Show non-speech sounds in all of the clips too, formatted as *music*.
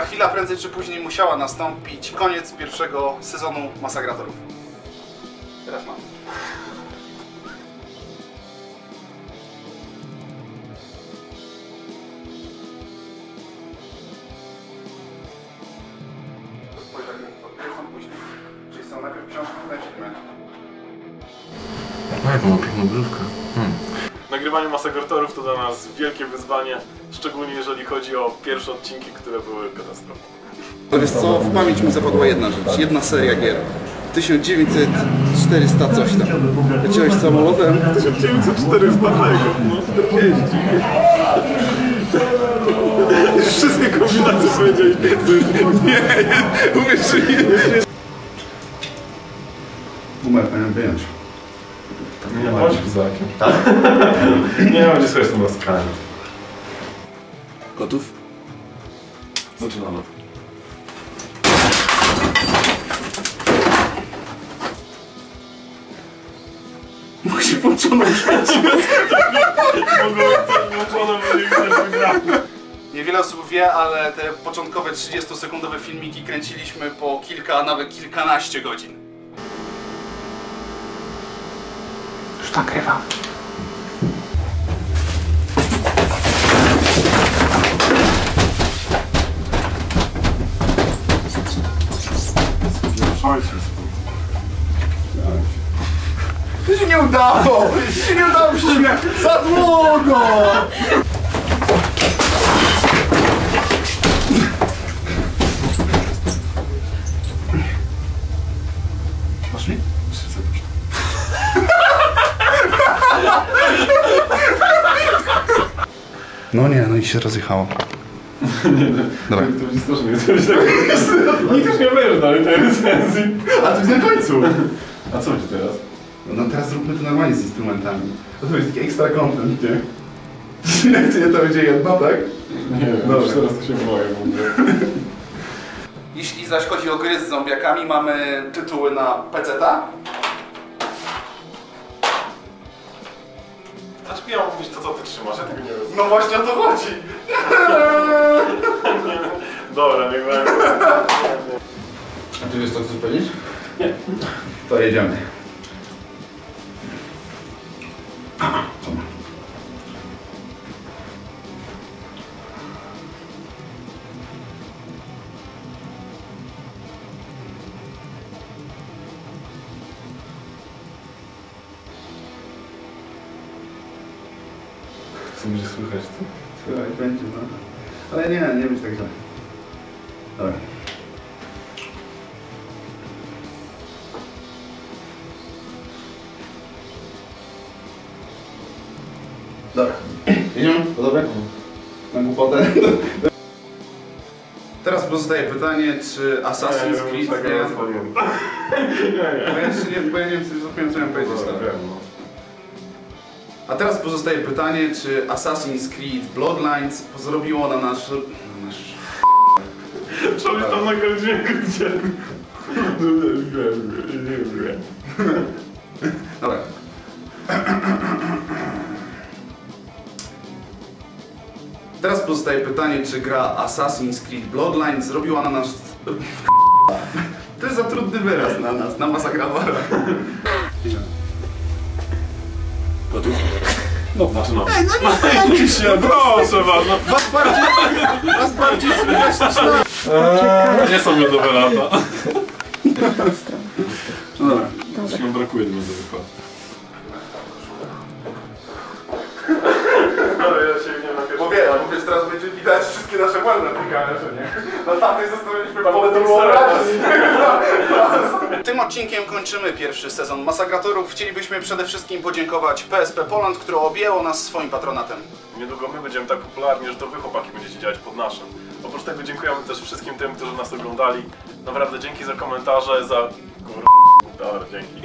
Ta chwila prędzej czy później musiała nastąpić. Koniec pierwszego sezonu Masakratorów. Teraz mam. Czyli są najpierw książki, potem filmy. Jaką piękną bluzkę. Hmm. Nagrywanie Masakratorów to dla nas wielkie wyzwanie, szczególnie jeżeli chodzi o pierwsze odcinki, które były katastrofą. To wiesz co, w pamięć mi zapadła jedna rzecz, jedna seria gier. 1900-400 coś tam. Leciałeś samolotem. 1904 no 40. *laughs* Wszystkie kombinacje powiedziałeś Nie, Uwierz mi. Numer powinien wyjąć. Nie ma zakiem. Tak? *laughs* Nie ma gdzie sobie z tym rozkazem. Gotów? Zaczynamy. Musi włączoną *laughs* Niewiele osób wie, ale te początkowe 30-sekundowe filmiki kręciliśmy po kilka, a nawet kilkanaście godzin. Już nagrywam. Się nie udało! Się nie udało! Za długo! No nie, no i się rozjechało. *laughs* Dobra. To będzie strasznie, to będzie tak... Nikt już nie będzie dalej tej recenzji. A to jest na końcu! A co będzie teraz? No teraz zróbmy to normalnie z instrumentami. To to jest taki extra content, nie? *laughs* Nie, to będzie jedno, tak? Nie wiem, Dobra. już teraz to się boję w ogóle. Jeśli zaś chodzi o gry z zombiakami, mamy tytuły na PC-ta. Ja mam mówić to, co ty trzymasz? Ja tego nie rozumiem. No właśnie o to chodzi. *laughs* Dobra, niech będzie. A ty wiesz co chcesz powiedzieć? Nie. To jedziemy. Co będzie słychać, co? Słuchaj, będzie, no. Ale nie, nie być tak źle. Dobra. Dobra. Jedziemy? To dobre? Na głupotę? Teraz pozostaje pytanie, czy Assassin's Creed... tak Nie, Nie, nie. bo ja jeszcze nie, bo ja nie wiem, co miałem powiedzieć. Dobra, wiem, no. A teraz pozostaje pytanie, czy Assassin's Creed Bloodlines zrobiło na nasz... Na nasz... Człowiek tam nagrał dźwięk, gdzie... Dobra. Teraz pozostaje pytanie, czy gra Assassin's Creed Bloodlines zrobiła na nas... To jest za trudny wyraz na nas, na masakratora. Gotów? *laughs* Zaczynam. Się, proszę bardzo. Was bardziej, was bardziej słychać niż nas. Eee, nie są miodowe lata. No dobra. Już mi brakuje do miodowych lat. Dobra, ja się nie na Bo wiesz, bo wiesz, teraz będzie widać wszystkie nasze błędy na tej kamerze, nie? Tamtej zostawiliśmy pole do wyobraźni. Tym odcinkiem kończymy pierwszy sezon Masakratorów. Chcielibyśmy przede wszystkim podziękować PSP Poland, które objęło nas swoim patronatem. Niedługo my będziemy tak popularni, że to wy chłopaki będziecie działać pod naszym. Oprócz tego dziękujemy też wszystkim tym, którzy nas oglądali. Naprawdę dzięki za komentarze, za... Kur... Dobra, dzięki.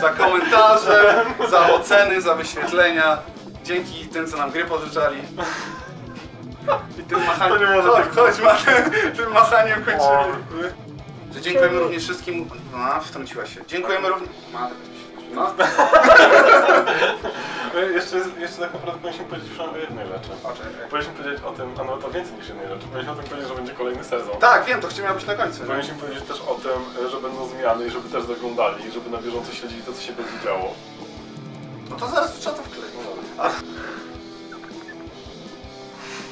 Za komentarze, za oceny, za wyświetlenia. Dzięki tym, co nam gry pożyczali. I tym machaniem... To nie może chodź, chodź, Martin, tym machaniem kończymy. Że dziękujemy również wszystkim... No, wtrąciła się. Dziękujemy również... Matko, No. *laughs* E, Jeszcze, jeszcze tak naprawdę powinniśmy powiedzieć o jednej rzeczy. Czekaj. Powinniśmy powiedzieć o tym, a nawet o więcej niż jednej rzeczy. Powinniśmy o tym powiedzieć, że będzie kolejny sezon. Tak, wiem, to chciałem być na końcu. Powinniśmy powiedzieć też o tym, że będą zmiany i żeby też zaglądali, żeby na bieżąco śledzili to, co się będzie działo. No to zaraz trzeba to wkleić. A...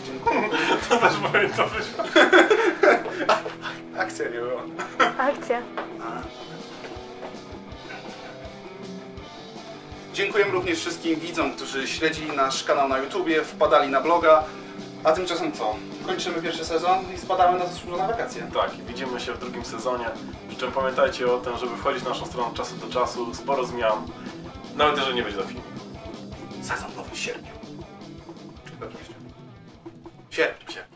Dziękuję. *laughs* To też powinno być. *laughs* Akcja nie była. Akcja. Dziękuję również wszystkim widzom, którzy śledzili nasz kanał na YouTubie, wpadali na bloga. A tymczasem co? Kończymy pierwszy sezon i spadamy na zasłużone wakacje. Tak, widzimy się w drugim sezonie. Przy czym pamiętajcie o tym, żeby wchodzić na naszą stronę od czasu do czasu, sporo zmian. Nawet jeżeli nie będzie do filmu. Sezon nowy w sierpniu. Dobrze. Sierpniu.